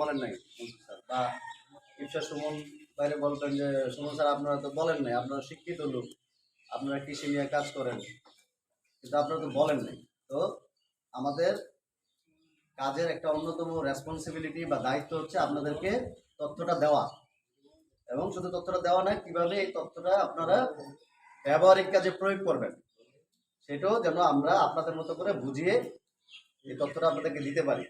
বলেন নাই। স্যার বা ইফসা সুমন বাইরে বলবেন যে, সুমন স্যার, আপনারা তো বলেন নাই, আপনারা শিক্ষিত লোক, আপনারা কৃষি নিয়ে কাজ করেন। কিন্তু আপনারা তো বলেন নাই। তো আমাদের কাজের একটা অন্যতম রেসপন্সিবিলিটি বা দায়িত্ব হচ্ছে আপনাদেরকে তথ্যটা দেওয়া। এবং শুধু তথ্যটা দেওয়া নয়, কীভাবে এই তথ্যটা আপনারা ব্যবহারিক কাজে প্রয়োগ করবেন, সেটাও যেন আমরা আপনাদের মতো করে বুঝিয়ে এই তথ্যটা আপনাদেরকে দিতে পারি।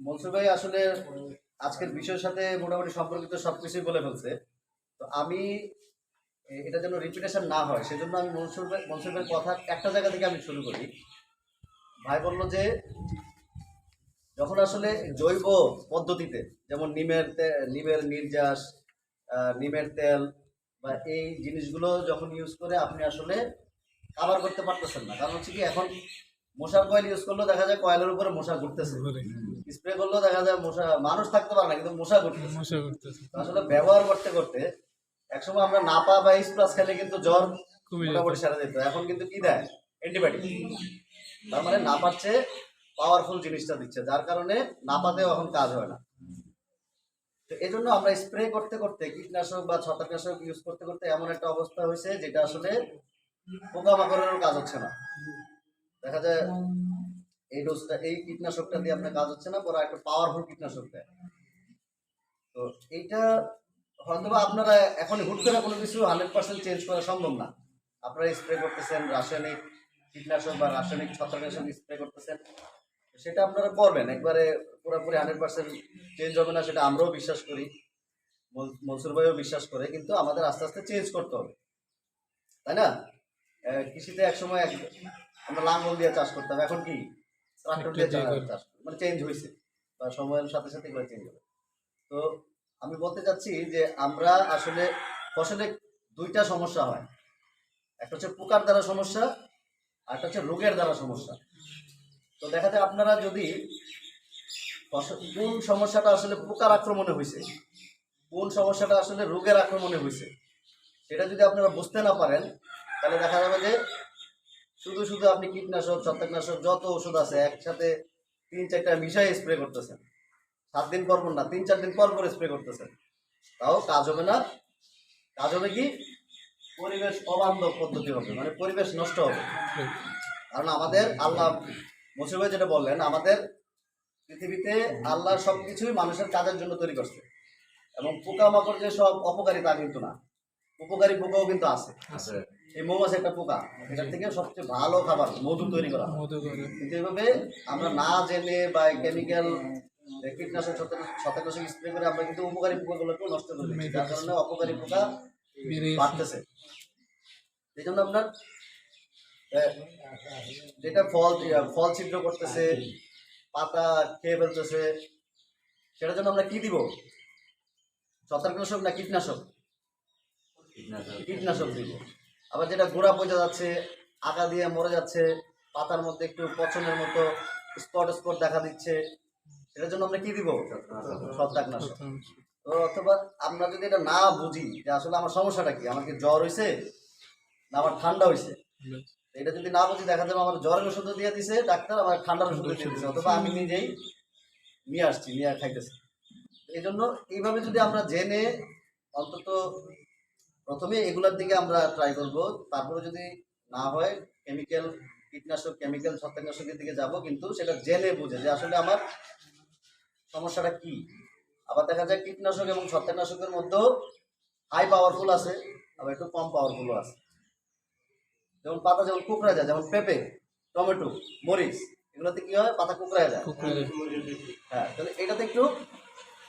মনসুর ভাই আসলে আজকের বিষয়ের সাথে মোটামুটি সম্পর্কিত সবকিছুই বলে ফেলছে। তো আমি এটা যেন রিপিটেশন না হয়, সেজন্য আমি মনসুর ভাই, মনসুর ভাইয়ের কথা একটা জায়গা থেকে আমি শুরু করি। ভাই বলল যে, যখন আসলে জৈব পদ্ধতিতে, যেমন নিমের নিমের নির্যাস নিমের তেল বা এই জিনিসগুলো যখন ইউজ করে আপনি আসলে কাভার করতে পারতেছেন না। কারণ হচ্ছে কি, এখন মশার কয়েল ইউজ করলেও দেখা যায় কয়েলের উপরে মশা ঘুরতেছে। ঘুরে। স্প্রে করলেও দেখা যায় মশা মানুষ থাকতে পারে না কিন্তু মশা ঘুরতেছে। মশা করতেছে তো আসলে ব্যবহার করতে করতে একসময় আমরা নাপা বা প্লাস খেলে কিন্তু জ্বর মোটামুটি সারা যেত। এখন কিন্তু কি দেয়? অ্যান্টিবায়োটিক তার মানে নাপার চেয়ে পাওয়ারফুল জিনিসটা দিচ্ছে যার কারণে নাপাতেও এখন কাজ হয় না। তো এই জন্য আমরা স্প্রে করতে করতে কীটনাশক বা ছত্রাকনাশক ইউজ করতে করতে এমন একটা অবস্থা হয়েছে যেটা আসলে পোকামাকড়েরও কাজ হচ্ছে না। দেখা যায় এই ডোজটা এই কীটনাশকটা দিয়ে আপনার কাজ হচ্ছে না পরে একটা পাওয়ারফুল কীটনাশক দেয়। তো এইটা হয়তো আপনারা এখন হুট করে কোনো কিছু হান্ড্রেড পার্সেন্ট চেঞ্জ করা সম্ভব না। আপনারা স্প্রে করতেছেন, রাসায়নিক কীটনাশক বা রাসায়নিক ছত্রাকনাশক স্প্রে করতেছেন। সেটা আপনারা করবেন, একবারে পুরোপুরি হান্ড্রেড পার্সেন্ট চেঞ্জ হবে না, সেটা আমরাও বিশ্বাস করি, মন- মনসুর ভাইও বিশ্বাস করে, কিন্তু আমাদের আস্তে আস্তে চেঞ্জ করতে হবে। তাই না? কৃষিতে একসময় এক আমরা লাঙ্গল দিয়ে চাষ করতাম, এখন কি? মানে চেঞ্জ হয়েছে। বা সময়ের সাথে সাথে এগুলো চেঞ্জ হবে তো আমি বলতে চাচ্ছি যে আমরা আসলে ফসলে দুইটা সমস্যা হয়। একটা হচ্ছে পোকার দ্বারা সমস্যা আর একটা হচ্ছে রোগের দ্বারা সমস্যা। তো দেখা যায় আপনারা যদি কোন সমস্যাটা আসলে পোকার আক্রমণে হয়েছে কোন সমস্যাটা আসলে রোগের আক্রমণে হয়েছে সেটা যদি আপনারা বুঝতে না পারেন তাহলে দেখা যাবে যে শুধু শুধু আপনি কীটনাশক, ছত্রাকনাশক, যত ওষুধ আছে, একসাথে তিন চারটা মিশাই স্প্রে করতেছেন। সাত দিন পর না, তিন চার দিন পর পর স্প্রে করতেছেন। তাও কাজ হবে না। কাজ হবে কি? পরিবেশ অবান্ধব পদ্ধতি হবে মানে পরিবেশ নষ্ট হবে। কারণ আমাদের আল্লাহ মুসিবাই যেটা বললেন, আমাদের পৃথিবীতে আল্লাহ সব কিছুই মানুষের কাজের জন্য তৈরি করছে। এবং পোকামাকড় যে সব অপকারী তা কিন্তু না, উপকারী পোকাও কিন্তু আছে। এই মৌমাছি একটা পোকা এটার থেকে সবচেয়ে ভালো খাবার মধু তৈরি করা। মধু কিন্তু এভাবে আমরা না জেনে বা কেমিক্যাল কীটনাশক ছত্রাক- স্প্রে করে আমরা কিন্তু উপকারী পোকাগুলোকে নষ্ট করে দিচ্ছি। যার কারণে অপকারী পোকা বেড়ে বাড়তেছে। এই জন্য আপনার যেটা ফল ফল ছিদ্র করতেছে পাতা খেয়ে ফেলতেছে সেটার জন্য আমরা কি দিব? ছত্রাকনাশক না কীটনাশক। কীটনাশক দিব। আবার যেটা গোড়া পচে যাচ্ছে আগা দিয়ে মরে যাচ্ছে, পাতার মধ্যে একটু পছন্দের মতো স্পট স্পট দেখা দিচ্ছে সেটার জন্য আমরা কি দিব? ছত্রাকনাশক তো অথবা আমরা যদি এটা না বুঝি যে আসলে আমার সমস্যাটা কি, আমার কি জ্বর হয়েছে না আমার ঠান্ডা হয়েছে এটা যদি না বুঝি, দেখা যাবে আমার জ্বরের ওষুধ দিয়ে দিছে, ডাক্তার আমার ঠান্ডার ওষুধ দিয়ে দিছে, অথবা আমি নিজেই নিয়ে আসছি, নিয়ে খাইতেছি। এই জন্য এইভাবে যদি আমরা জেনে অন্তত প্রথমে এগুলোর দিকে আমরা ট্রাই করব। তারপরে যদি না হয় কেমিক্যাল কীটনাশক কেমিক্যাল ছত্রাকনাশকের দিকে যাব কিন্তু সেটা জেনে বুঝে যে আসলে আমার সমস্যাটা কি। আবার দেখা যায় কীটনাশক এবং ছত্রাকনাশকের মধ্যেও হাই পাওয়ারফুল আছে আবার একটু কম পাওয়ারফুলও আছে। যেমন পাতা যেমন কুকড়া যায় যেমন পেঁপে টমেটো মরিচ এগুলোতে কি হয়? পাতা কুকড়ায় যায়। হ্যাঁ তাহলে এটাতে একটু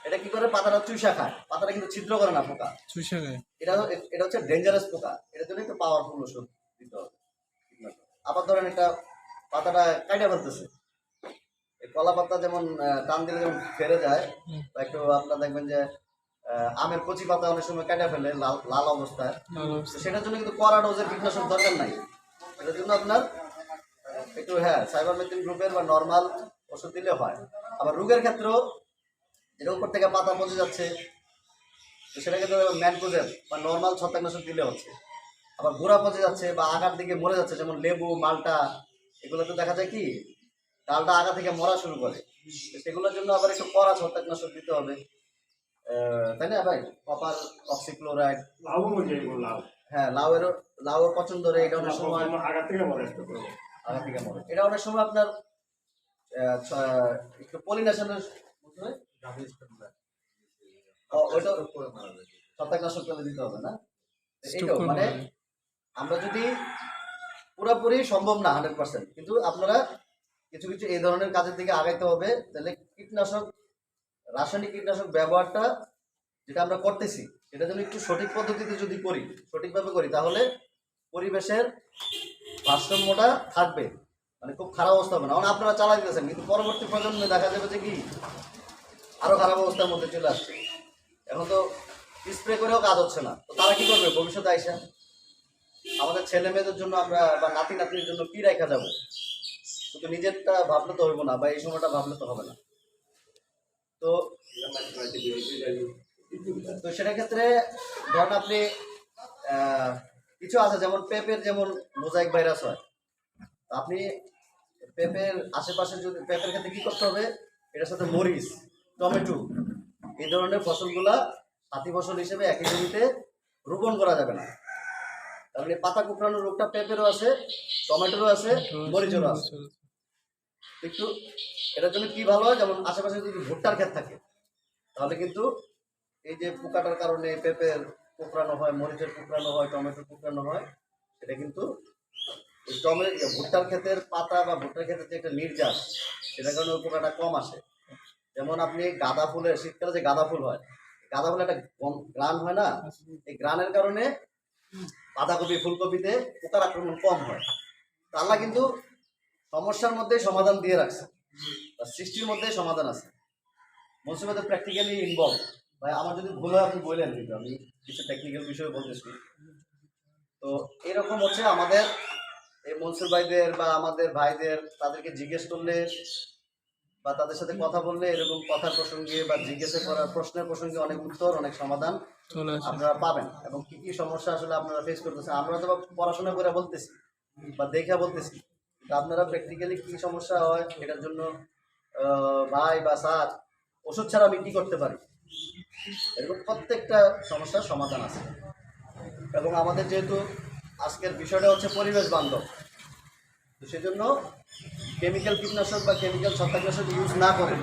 এটা কি করে? পাতাটা চুষা খায়। পাতাটা কিন্তু ছিদ্র করে না পোকা। চুষা এটা এটা হচ্ছে ডেঞ্জারাস পোকা। এটার জন্য একটু পাওয়ারফুল ওষুধ দিতে হবে। আবার ধরেন একটা পাতাটা কাইটা ফেলতেছে। এই কলা পাতা যেমন টান দিলে যেমন ফেরে যায় বা একটু আপনার দেখবেন যে আমের কচি পাতা অনেক সময় কাটা ফেলে লাল লাল অবস্থায়। সেটার জন্য কিন্তু কড়া ডোজের কীটনাশক দরকার নাই। এটার জন্য আপনার একটু হ্যাঁ সাইবার সাইবারমেথিন গ্রুপের বা নর্মাল ওষুধ দিলে হয়। আবার রোগের ক্ষেত্রেও যেটা উপর থেকে পাতা পচে যাচ্ছে। তো সেটা কিন্তু ম্যানকোজের বা নর্মাল ছত্রাকনাশক দিলে হচ্ছে। আবার গোড়া পচে যাচ্ছে বা আগার দিকে মরে যাচ্ছে যেমন লেবু মালটা এগুলোতে দেখা যায় কি ডালটা আগা থেকে মরা শুরু করে। সেগুলোর জন্য আবার একটু কড়া ছত্রাকনাশক দিতে হবে। তাই না ভাই? কপার অক্সিক্লোরাইড লাউ এগুলো লাউ। হ্যাঁ লাউয়েরও লাউয়ের পছন্দ রে এটা অনেক সময় আগা থেকে আগা থেকে মরে। এটা অনেক সময় আপনার একটু পলিনেশনের ওইটা ছত্রাকনাশক করে দিতে হবে না? এইটাও মানে আমরা যদি পুরোপুরি সম্ভব না হান্ড্রেড পার্সেন্ট কিন্তু আপনারা কিছু কিছু এই ধরনের কাজের দিকে আগাইতে হবে তাহলে কীটনাশক রাসায়নিক কীটনাশক ব্যবহারটা যেটা আমরা করতেছি সেটা যদি একটু সঠিক পদ্ধতিতে যদি করি সঠিকভাবে করি তাহলে পরিবেশের ভারসাম্যটা থাকবে। মানে খুব খারাপ অবস্থা হবে না। আপনারা চালাই দিতেছেন কিন্তু পরবর্তী প্রজন্মে দেখা যাবে যে কি আরও খারাপ অবস্থার মধ্যে চলে আসছে। এখন তো স্প্রে করেও কাজ হচ্ছে না। তো তারা কি করবে? ভবিষ্যতে আইসা আমাদের ছেলে মেয়েদের জন্য আমরা বা নাতি নাতনির জন্য কি রেখা যাব? শুধু নিজেরটা ভাবলে তো হইব না বা এই সময়টা ভাবলে তো হবে না। তো তো সেটার ক্ষেত্রে ধরেন আপনি কিছু আছে, যেমন পেঁপের যেমন মোজাইক ভাইরাস হয়। আপনি পেঁপের আশেপাশে যদি, পেঁপের ক্ষেত্রে কি করতে হবে? এটার সাথে মরিচ টমেটো। এই ধরনের ফসলগুলা সাথী ফসল হিসেবে একই জমিতে রোপণ করা যাবে না। তার মানে পাতা কুকড়ানোর রোগটা পেঁপেরও আছে, টমেটোরও আছে, মরিচেরও আছে। একটু এটার জন্য কি ভালো হয়? যেমন আশেপাশে যদি ভুট্টার ক্ষেত থাকে, তাহলে কিন্তু এই যে পোকাটার কারণে পেঁপের কুকড়ানো হয়, মরিচের কুকড়ানো হয়, টমেটোর কুকড়ানো হয় সেটা কিন্তু এই টমে ভুট্টার ক্ষেতের পাতা বা ভুট্টার ক্ষেতের যে একটা নির্যাস, সেটার কারণে পোকাটা কম আসে। যেমন আপনি গাঁদা ফুলের, শীতকালে যে গাঁদা ফুল হয়, গাঁদা ফুলে একটা গ্রান হয় না? এই গ্রানের কারণে বাঁধাকপি, ফুলকপিতে পোকার আক্রমণ কম হয়। তা আল্লাহ কিন্তু সমস্যার মধ্যে সমাধান দিয়ে রাখছে। তার সৃষ্টির মধ্যে সমাধান আছে। মনসুমাতে প্র্যাকটিক্যালি ইনভলভ ভাই, আমার যদি ভুল হয়, আপনি বললেন কিন্তু। আমি কিছু টেকনিক্যাল বিষয়ে বলতেছি। তো এরকম হচ্ছে আমাদের এই মনসুর ভাইদের বা আমাদের ভাইদের, তাদেরকে জিজ্ঞেস করলে বা তাদের সাথে কথা বললে এরকম কথার প্রসঙ্গে বা জিজ্ঞেস করার প্রশ্নের প্রসঙ্গে অনেক উত্তর অনেক সমাধান আপনারা পাবেন। এবং কি কি সমস্যা আসলে আপনারা ফেস করতেছেন? আমরা তো পড়াশোনা করে বলতেছি বা দেখে বলতেছি। আপনারা প্র্যাকটিক্যালি কি সমস্যা হয় এটার জন্য ভাই বা স্যার ওষুধ ছাড়া আমি কি করতে পারি? এরকম প্রত্যেকটা সমস্যার সমাধান আছে। এবং আমাদের যেহেতু আজকের বিষয়টা হচ্ছে পরিবেশ বান্ধব তো সেজন্য কেমিক্যাল কীটনাশক বা কেমিক্যাল ছত্রাকনাশক ইউজ না করে।